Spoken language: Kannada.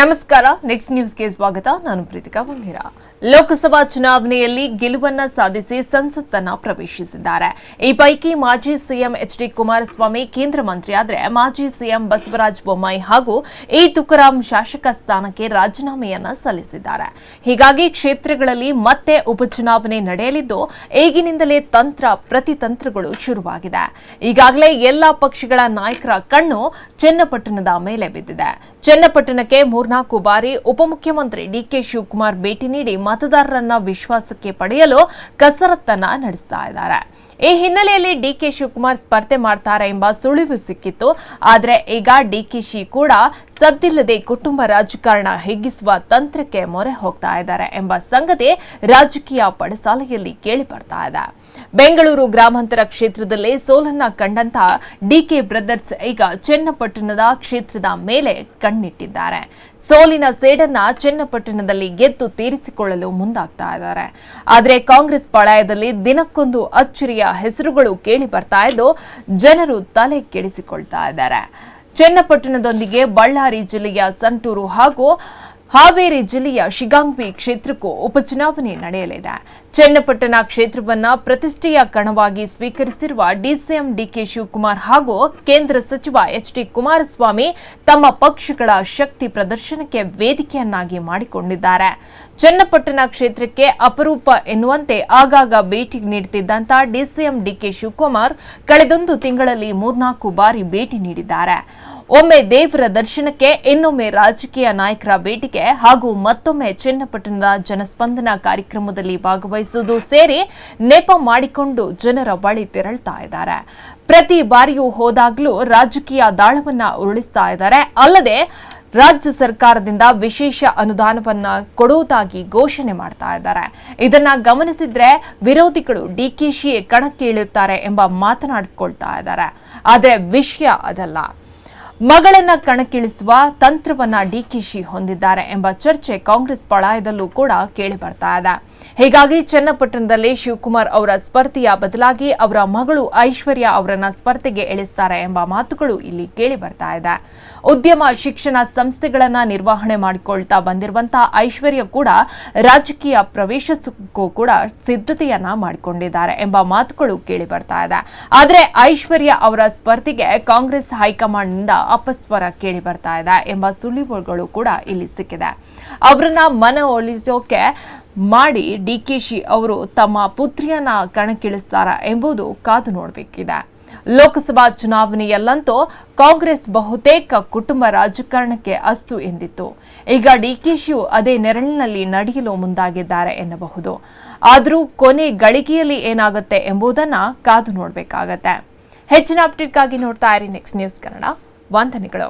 ನಮಸ್ಕಾರ. ನೆಕ್ಸ್ಟ್ ನ್ಯೂಸ್ಗೆ ಸ್ವಾಗತ. ನಾನು ಪ್ರೀತಿಕಾ ಬಂಗೀರ ಲೋಕಸಭಾ ಚುನಾವಣೆಯಲ್ಲಿ ಗೆಲುವನ್ನ ಸಾಧಿಸಿ ಸಂಸತ್ತನ್ನ ಪ್ರವೇಶಿಸಿದ್ದಾರೆ. ಈ ಪೈಕಿ ಮಾಜಿ ಸಿಎಂ ಎಚ್ ಡಿ ಕುಮಾರಸ್ವಾಮಿ ಕೇಂದ್ರ ಮಂತ್ರಿಯಾದರೆ ಮಾಜಿ ಸಿಎಂ ಬಸವರಾಜ ಬೊಮ್ಮಾಯಿ ಹಾಗೂ ಎ ತುಕಾರಾಂ ಶಾಸಕ ಸ್ಥಾನಕ್ಕೆ ರಾಜೀನಾಮೆಯನ್ನ ಸಲ್ಲಿಸಿದ್ದಾರೆ. ಹೀಗಾಗಿ ಕ್ಷೇತ್ರಗಳಲ್ಲಿ ಮತ್ತೆ ಉಪಚುನಾವಣೆ ನಡೆಯಲಿದ್ದು, ಈಗಿನಿಂದಲೇ ತಂತ್ರ, ಪ್ರತಿತಂತ್ರಗಳು ಶುರುವಾಗಿದೆ. ಈಗಾಗಲೇ ಎಲ್ಲಾ ಪಕ್ಷಗಳ ನಾಯಕರ ಕಣ್ಣು ಚನ್ನಪಟ್ಟಣದ ಮೇಲೆ ಬಿದ್ದಿದೆ. ಚನ್ನಪಟ್ಟಣಕ್ಕೆ ಮೂರ್ನಾಲ್ಕು ಬಾರಿ ಉಪಮುಖ್ಯಮಂತ್ರಿ ಡಿಕೆ ಶಿವಕುಮಾರ್ ಭೇಟಿ ನೀಡಿ ಮತದಾರರನ್ನ ವಿಶ್ವಾಸಕ್ಕೆ ಪಡೆಯಲು ಕಸರತ್ತನ್ನ ನಡೆಸ್ತಾ ಇದ್ದಾರೆ. ಈ ಹಿನ್ನೆಲೆಯಲ್ಲಿ ಡಿಕೆ ಶಿವಕುಮಾರ್ ಸ್ಪರ್ಧೆ ಮಾಡ್ತಾರೆ ಎಂಬ ಸುಳಿವು ಸಿಕ್ಕಿತ್ತು. ಆದರೆ ಈಗ ಡಿಕೆಶಿ ಕೂಡ ಸದ್ದಿಲ್ಲದೆ ಕುಟುಂಬ ರಾಜಕಾರಣ ಹಿಗ್ಗಿಸುವ ತಂತ್ರಕ್ಕೆ ಮೊರೆ ಹೋಗ್ತಾ ಇದ್ದಾರೆ ಎಂಬ ಸಂಗತಿ ರಾಜಕೀಯ ಪಡಸಾಲೆಯಲ್ಲಿ ಕೇಳಿ ಬರ್ತಾ ಇದೆ. ಬೆಂಗಳೂರು ಗ್ರಾಮಾಂತರ ಕ್ಷೇತ್ರದಲ್ಲಿ ಸೋಲನ್ನ ಕಂಡಂತಹ ಡಿಕೆ ಬ್ರದರ್ಸ್ ಈಗ ಚನ್ನಪಟ್ಟಣದ ಕ್ಷೇತ್ರದ ಮೇಲೆ ಕಣ್ಣಿಟ್ಟಿದ್ದಾರೆ. ಸೋಲಿನ ಸೇಡನ್ನ ಚನ್ನಪಟ್ಟಣದಲ್ಲಿ ಗೆದ್ದು ತೀರಿಸಿಕೊಳ್ಳಲು ಮುಂದಾಗ್ತಾ ಇದ್ದಾರೆ. ಆದರೆ ಕಾಂಗ್ರೆಸ್ ಪಾಳಯದಲ್ಲಿ ದಿನಕ್ಕೊಂದು ಅಚ್ಚರಿಯ ಹೆಸರುಗಳು ಕೇಳಿ ಬರ್ತಾ ಇದ್ದು ಜನರು ತಲೆ ಕೆಡಿಸಿಕೊಳ್ತಾ ಇದ್ದಾರೆ. ಚನ್ನಪಟ್ಟಣದೊಂದಿಗೆ ಬಳ್ಳಾರಿ ಜಿಲ್ಲೆಯ ಸಂಟೂರು ಹಾಗೂ ಹಾವೇರಿ ಜಿಲ್ಲೆಯ ಶಿಗಾಂಗ್ವಿ ಕ್ಷೇತ್ರಕ್ಕೂ ಉಪಚುನಾವಣೆ ನಡೆಯಲಿದೆ. ಚನ್ನಪಟ್ಟಣ ಕ್ಷೇತ್ರವನ್ನ ಪ್ರತಿಷ್ಠೆಯ ಕಣವಾಗಿ ಸ್ವೀಕರಿಸಿರುವ ಡಿಸಿಎಂ ಡಿಕೆ ಶಿವಕುಮಾರ್ ಹಾಗೂ ಕೇಂದ್ರ ಸಚಿವ ಎಚ್ ಡಿ ಕುಮಾರಸ್ವಾಮಿ ತಮ್ಮ ಪಕ್ಷಗಳ ಶಕ್ತಿ ಪ್ರದರ್ಶನಕ್ಕೆ ವೇದಿಕೆಯನ್ನಾಗಿ ಮಾಡಿಕೊಂಡಿದ್ದಾರೆ. ಚನ್ನಪಟ್ಟಣ ಕ್ಷೇತ್ರಕ್ಕೆ ಅಪರೂಪ ಎನ್ನುವಂತೆ ಆಗಾಗ ಭೇಟಿ ನೀಡುತ್ತಿದ್ದಂತ ಡಿಸಿಎಂ ಡಿಕೆ ಶಿವಕುಮಾರ್ ಕಳೆದೊಂದು ತಿಂಗಳಲ್ಲಿ ಮೂರ್ನಾಲ್ಕು ಬಾರಿ ಭೇಟಿ ನೀಡಿದ್ದಾರೆ. ಒಮ್ಮೆ ದೇವರ ದರ್ಶನಕ್ಕೆ, ಇನ್ನೊಮ್ಮೆ ರಾಜಕೀಯ ನಾಯಕರ ಭೇಟಿಗೆ ಹಾಗೂ ಮತ್ತೊಮ್ಮೆ ಚನ್ನಪಟ್ಟಣದ ಜನಸ್ಪಂದನ ಕಾರ್ಯಕ್ರಮದಲ್ಲಿ ಭಾಗವಹಿಸುವುದು ಸೇರಿ ನೆಪ ಮಾಡಿಕೊಂಡು ಜನರ ಬಳಿ ತೆರಳ್ತಾ ಇದ್ದಾರೆ. ಪ್ರತಿ ಬಾರಿಯೂ ಹೋದಾಗಲೂ ರಾಜಕೀಯ ದಾಳವನ್ನ ಉರುಳಿಸ್ತಾ ಇದ್ದಾರೆ. ಅಲ್ಲದೆ ರಾಜ್ಯ ಸರ್ಕಾರದಿಂದ ವಿಶೇಷ ಅನುದಾನವನ್ನ ಕೊಡುವುದಾಗಿ ಘೋಷಣೆ ಮಾಡ್ತಾ ಇದ್ದಾರೆ. ಇದನ್ನ ಗಮನಿಸಿದ್ರೆ ವಿರೋಧಿಗಳು ಡಿಕೆಶಿ ಕಣಕ್ಕೆ ಇಳಿಯುತ್ತಾರೆ ಎಂಬ ಮಾತನಾಡಿಕೊಳ್ತಾ ಇದ್ದಾರೆ. ಆದರೆ ವಿಷಯ ಅದಲ್ಲ. ಮಗಳನ್ನ ಕಣಕ್ಕಿಳಿಸುವ ತಂತ್ರವನ್ನ ಡಿಕೆಶಿ ಹೊಂದಿದ್ದಾರೆ ಎಂಬ ಚರ್ಚೆ ಕಾಂಗ್ರೆಸ್ ಪಳಾಯದಲ್ಲೂ ಕೂಡ ಕೇಳಿ ಬರ್ತಾ ಇದೆ. ಹೀಗಾಗಿ ಚನ್ನಪಟ್ಟಣದಲ್ಲಿ ಶಿವಕುಮಾರ್ ಅವರ ಸ್ಪರ್ಧೆಯ ಬದಲಾಗಿ ಅವರ ಮಗಳು ಐಶ್ವರ್ಯ ಅವರನ್ನ ಸ್ಪರ್ಧೆಗೆ ಇಳಿಸ್ತಾರೆ ಎಂಬ ಮಾತುಗಳು ಇಲ್ಲಿ ಕೇಳಿ ಬರ್ತಾ ಇದೆ. ಉದ್ಯಮ ಶಿಕ್ಷಣ ಸಂಸ್ಥೆಗಳನ್ನ ನಿರ್ವಹಣೆ ಮಾಡಿಕೊಳ್ತಾ ಬಂದಿರುವಂತಹ ಐಶ್ವರ್ಯ ಕೂಡ ರಾಜಕೀಯ ಪ್ರವೇಶಕ್ಕೂ ಕೂಡ ಸಿದ್ಧತೆಯನ್ನ ಮಾಡಿಕೊಂಡಿದ್ದಾರೆ ಎಂಬ ಮಾತುಗಳು ಕೇಳಿ ಬರ್ತಾ ಇದೆ. ಆದರೆ ಐಶ್ವರ್ಯ ಅವರ ಸ್ಪರ್ಧೆಗೆ ಕಾಂಗ್ರೆಸ್ ಹೈಕಮಾಂಡ್ನಿಂದ ಅಪಸ್ವರ ಕೇಳಿ ಬರ್ತಾ ಇದೆ ಎಂಬ ಸುಳಿವುಗಳು ಕೂಡ ಇಲ್ಲಿ ಸಿಕ್ಕಿದೆ. ಅವರನ್ನ ಒಲಿಸೋಕೆ ಮಾಡಿ ಡಿ ಕೆ ಶಿ ಅವರು ತಮ್ಮ ಪುತ್ರಿಯನ್ನ ಕಣಕ್ಕಿಳಿಸ್ತಾರ ಎಂಬುದು ಕಾದು ನೋಡಬೇಕಿದೆ. ಲೋಕಸಭಾ ಚುನಾವಣೆಯಲ್ಲಂತೂ ಕಾಂಗ್ರೆಸ್ ಬಹುತೇಕ ಕುಟುಂಬ ರಾಜಕಾರಣಕ್ಕೆ ಅಸ್ತು ಎಂದಿತ್ತು. ಈಗ ಡಿ ಡಿಕೆಶಿಯು ಅದೇ ನೆರಳಿನಲ್ಲಿ ನಡೆಯಲು ಮುಂದಾಗಿದ್ದಾರೆ ಎನ್ನಬಹುದು. ಆದರೂ ಕೊನೆ ಗಳಿಗೆಯಲ್ಲಿ ಏನಾಗುತ್ತೆ ಎಂಬುದನ್ನ ಕಾದು ನೋಡಬೇಕಾಗತ್ತೆ. ಹೆಚ್ಚಿನ ಅಪ್ಡೇಟ್ಗಾಗಿ ನೋಡ್ತಾ ಇರಿ. Next news Kannada. વાંધા નીકળો